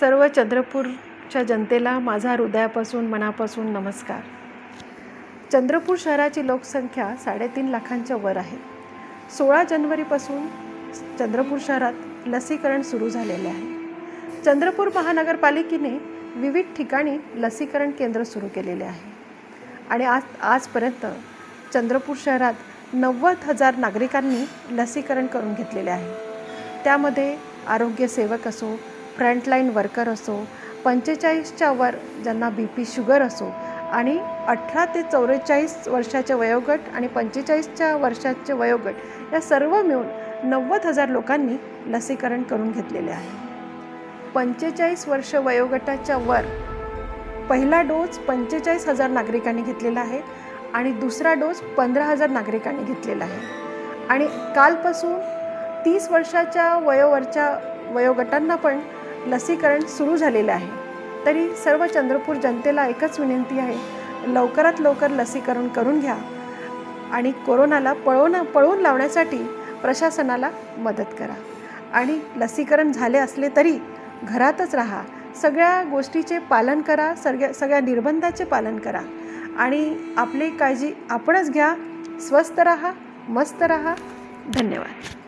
सर्व चंद्रपूरच्या जनतेला माझा हृदयापासून मनापासून नमस्कार. चंद्रपूर शहराची लोकसंख्या साडेतीन लाखांच्या वर आहे. सोळा जानेवारीपासून चंद्रपूर शहरात लसीकरण सुरू झालेले आहे. चंद्रपूर महानगरपालिकेने विविध ठिकाणी लसीकरण केंद्र सुरू केलेले आहे. आणि आज आजपर्यंत चंद्रपूर शहरात नव्वद हजार नागरिकांनी लसीकरण करून घेतलेले आहे. त्यामध्ये आरोग्यसेवक असो फ्रंटलाईन वर्कर असो पंचेचाळीसच्या वर ज्यांना बी पी शुगर असो आणि अठरा ते चौवेचाळीस वर्षाचे वयोगट आणि पंचेचाळीसच्या वर्षाचे वयोगट या सर्व मिळून नव्वद हजार लोकांनी लसीकरण करून घेतलेले आहे. पंचेचाळीस वर्ष वयोगटाच्या वर पहिला डोस पंचेचाळीस हजार नागरिकांनी घेतलेला आहे आणि दुसरा डोस पंधरा हजार नागरिकांनी घेतलेला आहे. आणि कालपासून तीस वर्षाच्या वयोवरच्या वयोगटांना पण लसीकरण सुरू झालेलं आहे. तरी सर्व चंद्रपूर जनतेला एकच विनंती आहे लवकरात लवकर लसीकरण करून घ्या आणि कोरोनाला पळवून पळवून लावण्यासाठी प्रशासनाला मदत करा. आणि लसीकरण झाले असले तरी घरातच राहा. सगळ्या गोष्टीचे पालन करा सगळ्या सगळ्या निर्बंधाचे पालन करा. आणि आपली काळजी आपणच घ्या. स्वस्थ राहा मस्त राहा. धन्यवाद.